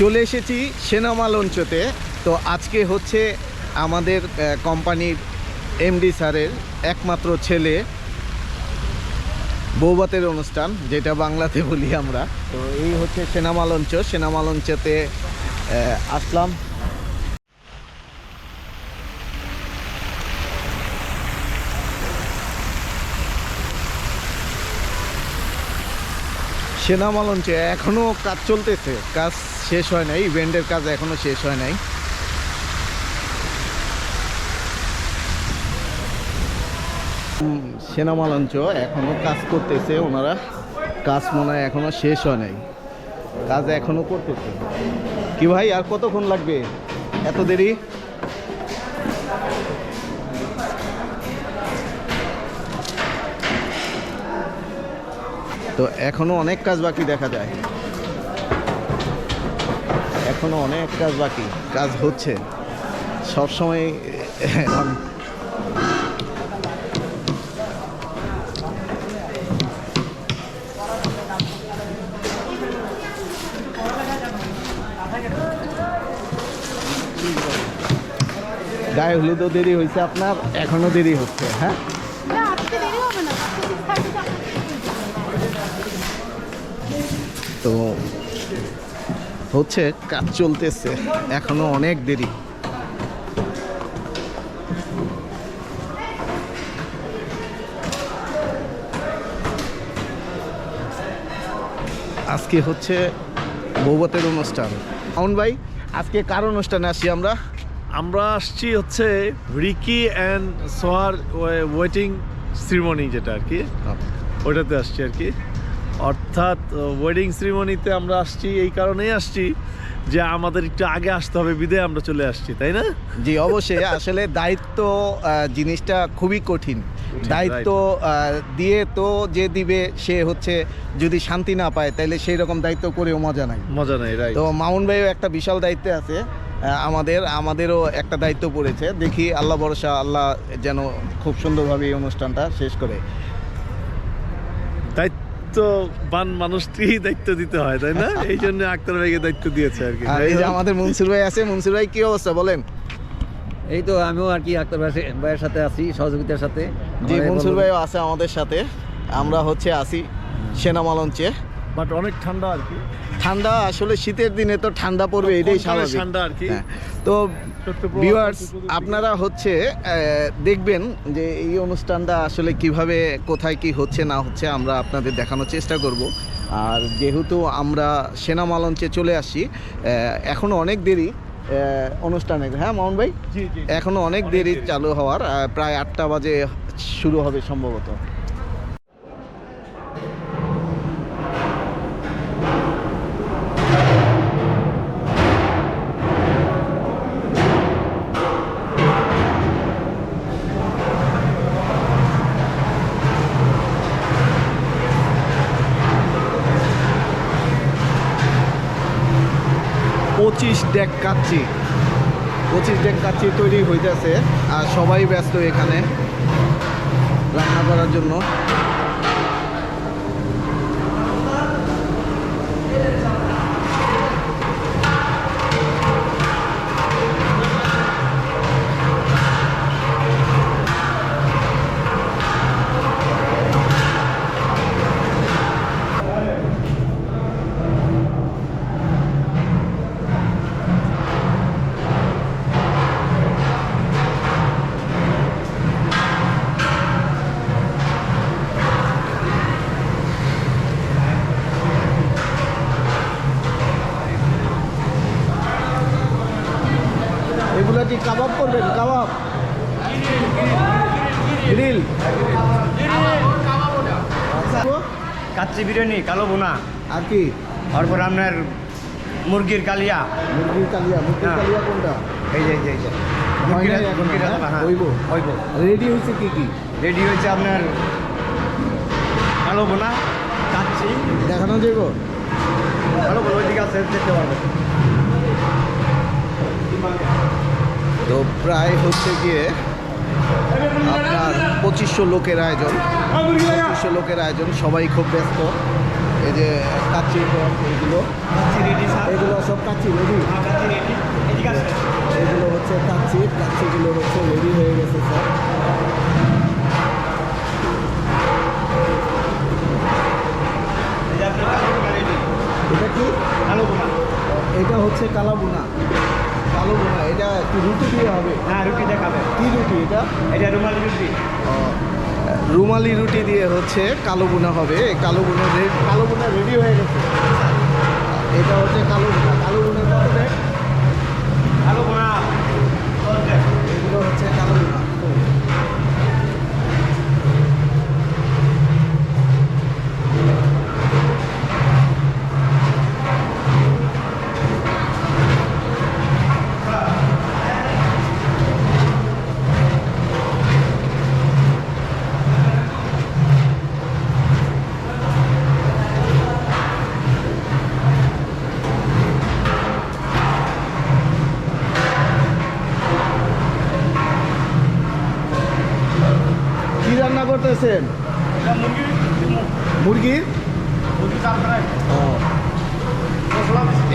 চলে এসেছি সেনামা লঞ্চতে। তো আজকে হচ্ছে আমাদের কোম্পানির এমডি স্যারের একমাত্র ছেলে বৌবাতের অনুষ্ঠান, যেটা বাংলাতে বলি আমরা। তো এই হচ্ছে সেনামালঞ্চ সেনামালঞ্চতে আসলাম। সেনামা লঞ্চে এখনও কাজ চলতেছে। কাজ শেষ হয় নাই, ইভেন্টের কাজ এখনও শেষ হয় নাই। সেনামা লঞ্চ এখনও কাজ করতেছে, ওনারা কাজ মনে হয় এখনও শেষ হয় নাই। কাজ এখনও করতেছে। কি ভাই, আর কতক্ষণ লাগবে? এত দেরি? তো এখনও অনেক কাজ বাকি দেখা যায়। এখনও অনেক কাজ বাকি, কাজ হচ্ছে। সবসময়, এখন গায়ে হলুদও দেরি হয়েছে আপনার, এখনও দেরি হচ্ছে হ্যাঁ? তো হচ্ছে কাজ চলতেছে এখনও অনেক দেরি। আজকে হচ্ছে বৌবতের অনুষ্ঠান। আউন ভাই আজকে কার অনুষ্ঠানে আসি আমরা? আমরা আসছি হচ্ছে Ricky and Sohar wedding ceremony যেটা আর কি ওইটাতে আসছি আর কি। অর্থাৎ ওয়েডিং সিরিমনিতে আমরা আসছি এই কারণেই আসছি যে আমাদের একটু আগে আসতে হবে বিদে আমরা চলে আসছি তাই না? জি অবশ্যই। আসলে দায়িত্ব জিনিসটা খুবই কঠিন। দায়িত্ব দিয়ে তো যে দিবে সে হচ্ছে যদি শান্তি না পায় তাহলে সেই রকম দায়িত্ব করেও মজা নাই। মজা নাই তো মামুন ভাইও একটা বিশাল দায়িত্বে আছে। আমাদের আমাদেরও একটা দায়িত্ব পড়েছে। দেখি আল্লাহ ভরসা আল্লাহ যেন খুব সুন্দরভাবে এই অনুষ্ঠানটা শেষ করে। দায়িত্ববান মানুষটি দায়িত্ব দিতে হয় তাই না? এই জন্য আক্তার ভাইকে দায়িত্ব দিয়েছে আর কি। এই যে আমাদের মনসুর ভাই আছে মনসুর ভাই কি অবস্থা? বলেন। এই তো আমিও আর কি আক্তার ভাই- ভাইয়ের সাথে আছি সহযোগিতার সাথে। জি মনসুর ভাইও আছে আমাদের সাথে। আমরা হচ্ছে আছি সেনা লঞ্চে বাট অনেক ঠান্ডা আর কি। ঠান্ডা আসলে শীতের দিনে তো ঠান্ডা পড়বে এটাই স্বাভাবিক। ঠান্ডা আর কি। হ্যাঁ। তো ভিউয়ার্স আপনারা হচ্ছে দেখবেন যে এই অনুষ্ঠানটা আসলে কীভাবে কোথায় কি হচ্ছে না হচ্ছে আমরা আপনাদের দেখানোর চেষ্টা করব। আর যেহেতু আমরা সেনা মালঞ্চে চলে আসি আহ, এখনও অনেক দেরি অনুষ্ঠানে। হ্যাঁ মোহন ভাই? জি জি এখনও অনেক দেরি চালু হওয়ার প্রায় আটটা বাজে শুরু হবে সম্ভবত। পঁচিশ ডেক কাচ্ছি পঁচিশ ডেক কাচ্ছি তৈরি হইতেছে আর সবাই ব্যস্ত এখানে রান্না করার জন্য। বিরিয়ানি কালো বোনা আর কি? তারপর আপনার মুরগির কালিয়া। মুরগির কালিয়া মুরগির হ্যাঁ। কালিয়া কোনটা? এই যে এই যে, মুরগির হ্যাঁ? হ্যাঁ। রেডি হয়েছে কি কি? রেডি হয়েছে আপনার কালো বোনা কাচ্চি। দেখানো যাব কালো বোনা ওইদিকে আছে দেখতে পারবেন তো প্রায় হচ্ছে গিয়ে আপনার পঁচিশশো লোকের আয়োজন পঁচিশশো লোকের আয়োজন সবাই খুব ব্যস্ত। এই যে কাচ্চি এইগুলো। এগুলো সব কাচ্চি রেডি? এগুলো হচ্ছে কাচ্চি কাচ্চিগুলো হচ্ছে রেডি হয়ে গেছে স্যার। এটা কি? এটা হচ্ছে কালাবুনা কালো হয়। এটা কি রুটি দিয়ে হবে? হ্যাঁ রুটি দেখাবে কি রুটি এটা? এটা রুমালি রুটি। রুমালি রুটি দিয়ে হচ্ছে কালো বোনা হবে। কালো বোনা কালো বোনা রেডি হয়ে গেছে। এটা হচ্ছে কালো বোনা কালো বুনা কত দেখ আলু বোনা এগুলো হচ্ছে কালো বুনা কি রান্না করতেছেন মুরগির ও।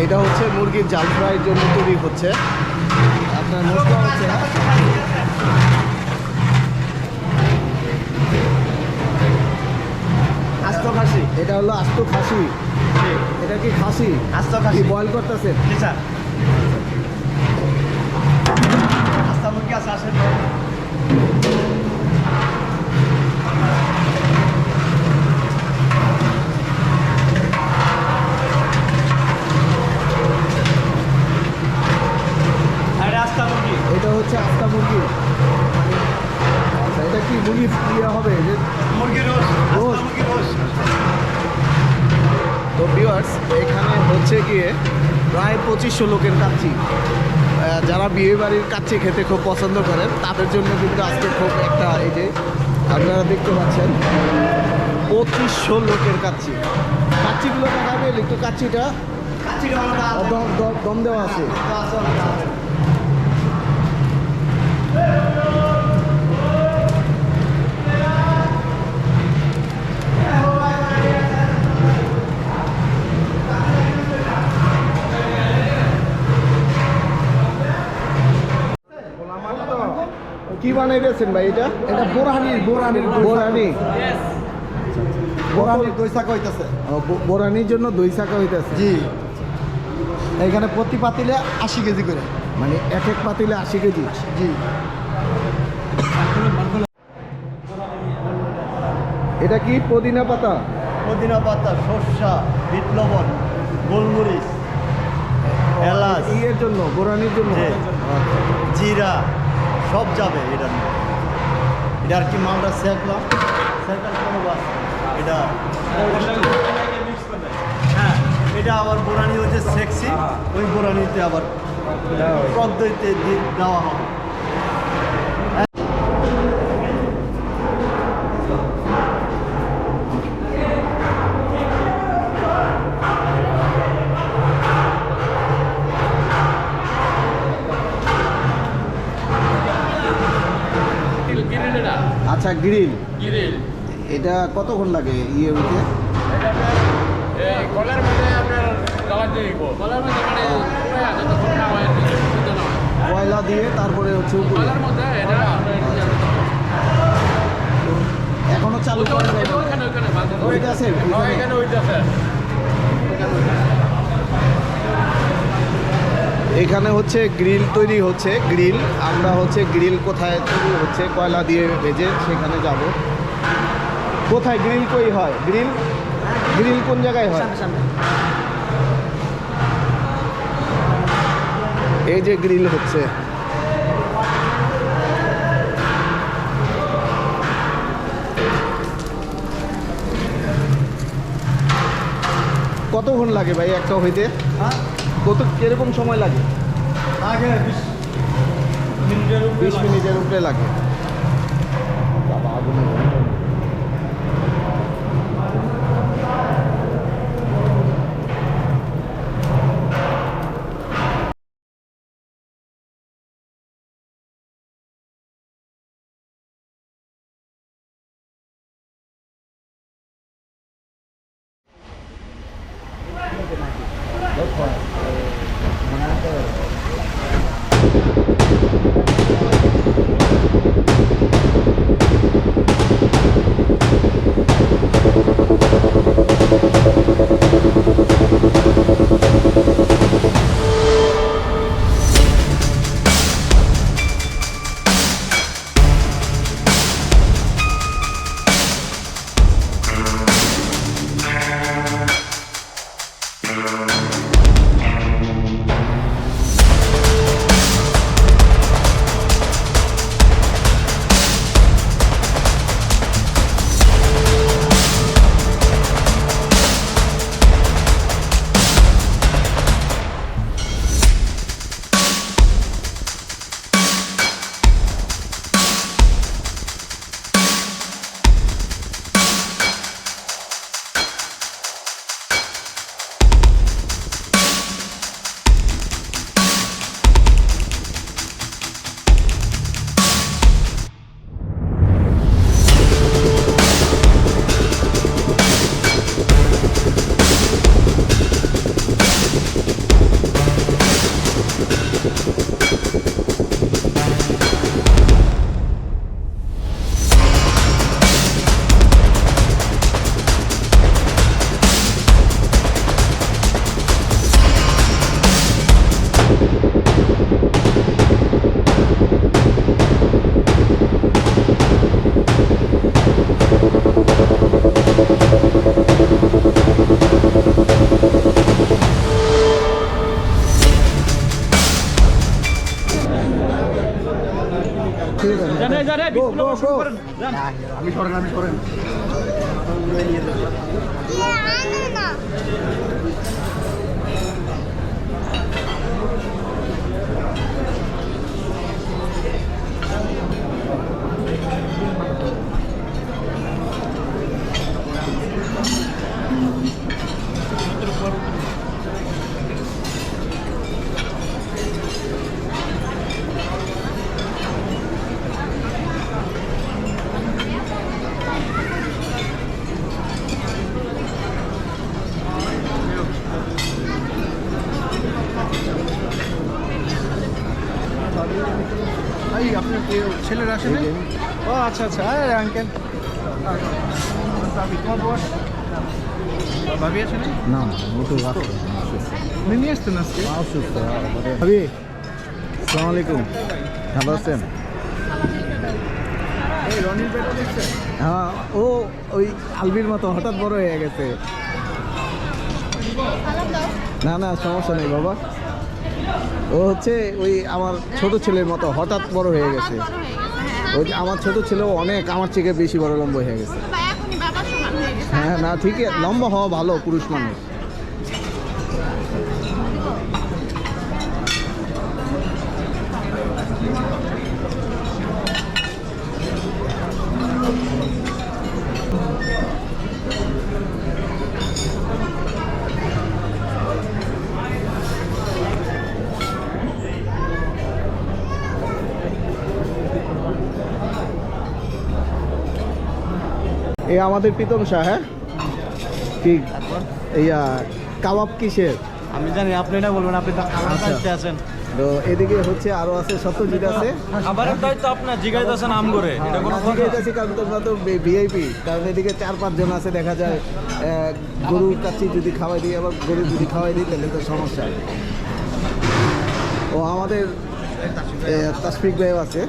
এটা হচ্ছে মুরগির জাল ফ্রাইয়ের জন্য তৈরি হচ্ছে। আপনার মশলা হচ্ছে আস্ত খাসি। এটা হলো আস্ত খাসি। এটা কি খাসি? আস্ত খাসি। বয়েল করতেছেন? স্যার। আস্তা মুরগি আছে আসেন আরে আস্তা মুরগি এটা হচ্ছে আস্তা মুরগি আচ্ছা এটা কি মুরগি ইয়ে হবে যে মুরগি রোজ রোজ। আস্তা মুরগি রোজ তো ভিউয়ার্স এখানে হচ্ছে গিয়ে প্রায় পঁচিশশো লোকের কাচ্ছি যারা বিয়ে বাড়ির কাছে খেতে খুব পছন্দ করেন তাদের জন্য কিন্তু আজকে খুব একটা এই যে আপনারা দেখতে পাচ্ছেন পঁচিশশো লোকের কাছে কাচ্চিগুলো দেখাবেন একটু দম- দম দেওয়া আছে। কি বানাইতেছেন ভাই এটা? এটা বোরানির বোরানির বোরানি বোরানির দই শাক হইতেছে বোরানির জন্য দই শাকা হইতেছে জি। এখানে প্রতি পাতিলে আশি কেজি করে। মানে এক এক পাতিলে আশি কেজি। জি। এটা কি পুদিনা পাতা? পুদিনা পাতা সর্ষা বিট লবণ গোলমরিচ এলাচ। ইয়ের জন্য বোরানির জন্য? জিরা। সব যাবে এটা এটা আর কি মালটা সেকার কোনো বাস এটা হ্যাঁ এটা আবার বোরানি হচ্ছে সেক্সি ওই বোরানিতে আবার দি- দেওয়া হবে। গ্রিল গ্রিল এটা কতক্ষণ লাগে ইয়ে হইতে এই কলার মধ্যে আপনার কালার দিয়ে দিব কলার মধ্যে মানে পুরো যতক্ষণ না হয় শুদ্ধ না হয় কয়লা দিয়ে তারপরে হচ্ছে উপরে কলার মধ্যে এটা এখনও চালু করা যায় না। ওইখানে ওইখানে বাঁধা ওইটা আছে হ্যাঁ, এখানে ওইটা আছে এখানে হচ্ছে গ্রিল তৈরি হচ্ছে গ্রিল। আমরা হচ্ছে গ্রিল কোথায় তৈরি হচ্ছে কয়লা দিয়ে ভেজে সেখানে যাব। কোথায় গ্রিল কই হয়? গ্রিল? গ্রিল কোন জায়গায় হয়? এই যে গ্রিল হচ্ছে। কতক্ষণ লাগে ভাই একটা হইতে? কত কীরকম সময় লাগে? বিশ মিনিটের উপরে বিশ লাগে। মিনিটের উপরে লাগে বাবা আমি গন্ধ। ভাই আপনার ছেলের আসে? ও আচ্ছা আচ্ছা। আরে আঙ্কেল ভাবি তোমার বস ভাবি আসে না? মোটু উনি নিয়ে আসতেন আজকে? অসুস্থ ভাবি আসসালামু আলাইকুম। ভালো আছেন? এই রনির বেটা দেখছেন হ্যাঁ ও ওই আলবির মতো হঠাৎ বড় হয়ে গেছে। না না সমস্যা নেই বাবা। ও হচ্ছে ওই আমার ছোট ছেলের মতো হঠাৎ বড় হয়ে গেছে। হয়ে ওই আমার ছোট ছেলেও অনেক আমার থেকে বেশি বড় লম্বা হয়ে হয়ে গেছে। হ্যাঁ না ঠিকই লম্বা হওয়া ভালো পুরুষ মানুষ। এ আমাদের প্রীতম শাহ হ্যাঁ? ঠিক ইয়া কাবাব কিসের? আমি জানি আপনি না বলবেন আপনি তো আচ্ছা। আছেন। তো এদিকে হচ্ছে আরও আছে সত্যজিৎ আছে। খাবারের দায়িত্ব আপনার জিগাইতেছেন আম করে এটা কোনো জিজ্ঞাসা কারণ তোমরা তো ভিআইপি। কারণ এদিকে চার পাঁচজন আছে দেখা যায় গরু কাচ্ছি যদি খাওয়াই দিই আবার গরু যদি খাওয়াই দিই তাহলে তো সমস্যা। ও আমাদের তাসফিক ভাইও আছে।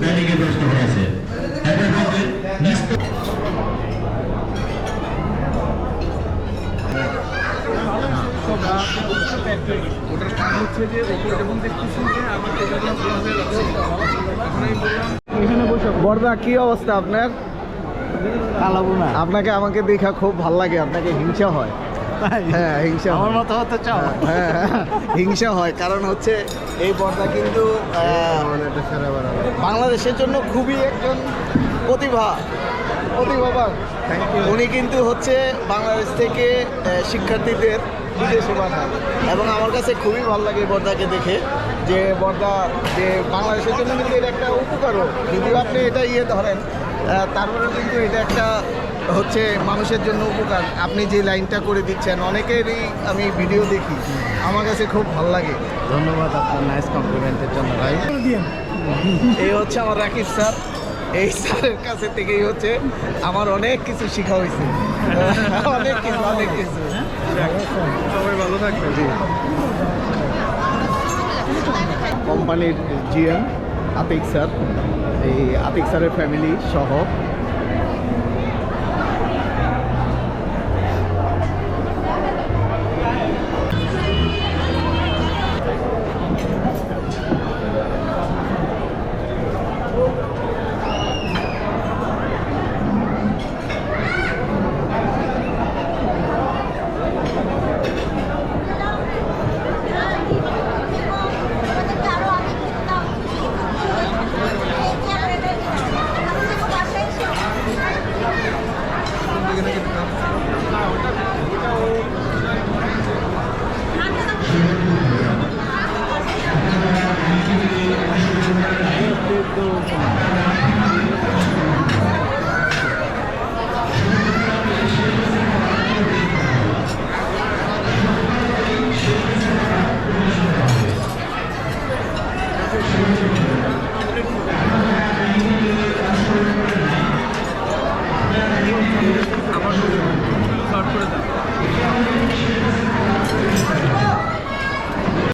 জন্য ব্যারিকেড ব্যবস্থা হয়েছে ড্রাইভারদের নিচতলা ওটার কারণ হচ্ছে যে ওপর যখন দেখতেছি যে আমার টেবিলটা হয়ে যাচ্ছে তখন আমি বললাম বর্দা কি অবস্থা আপনার? আপনাকে আমাকে দেখা খুব ভালো লাগে আপনাকে হিংসা হয়। হ্যাঁ হিংসা হয়। আমার মতো হতে চাও। হ্যাঁ হ্যাঁ, হিংসা হয় কারণ হচ্ছে এই পর্দা কিন্তু বাংলাদেশের জন্য খুবই একজন প্রতিভা। প্রতিভাবান। উনি কিন্তু হচ্ছে বাংলাদেশ থেকে শিক্ষার্থীদের বিদেশে পাঠায় এবং আমার কাছে খুবই ভালো লাগে বর্দাকে দেখে যে বর্দা যে বাংলাদেশের জন্য কিন্তু এটা একটা উপকারও। যদিও আপনি এটা ইয়ে ধরেন তারপরে কিন্তু এটা একটা হচ্ছে মানুষের জন্য উপকার। আপনি যে লাইনটা করে দিচ্ছেন অনেকেরই আমি ভিডিও দেখি। আমার কাছে খুব ভালো লাগে। ধন্যবাদ আপনার নাইস কমপ্লিমেন্টের জন্য ভাই। এই হচ্ছে আমার রাকিব স্যার। এই স্যারের কাছে থেকেই হচ্ছে আমার অনেক কিছু শেখা হয়েছে। অনেক কিছু অনেক কিছু। সবাই ভালো থাকবেন। কোম্পানির জিএম আতিক স্যার। এই আতিক স্যারের ফ্যামিলি সহ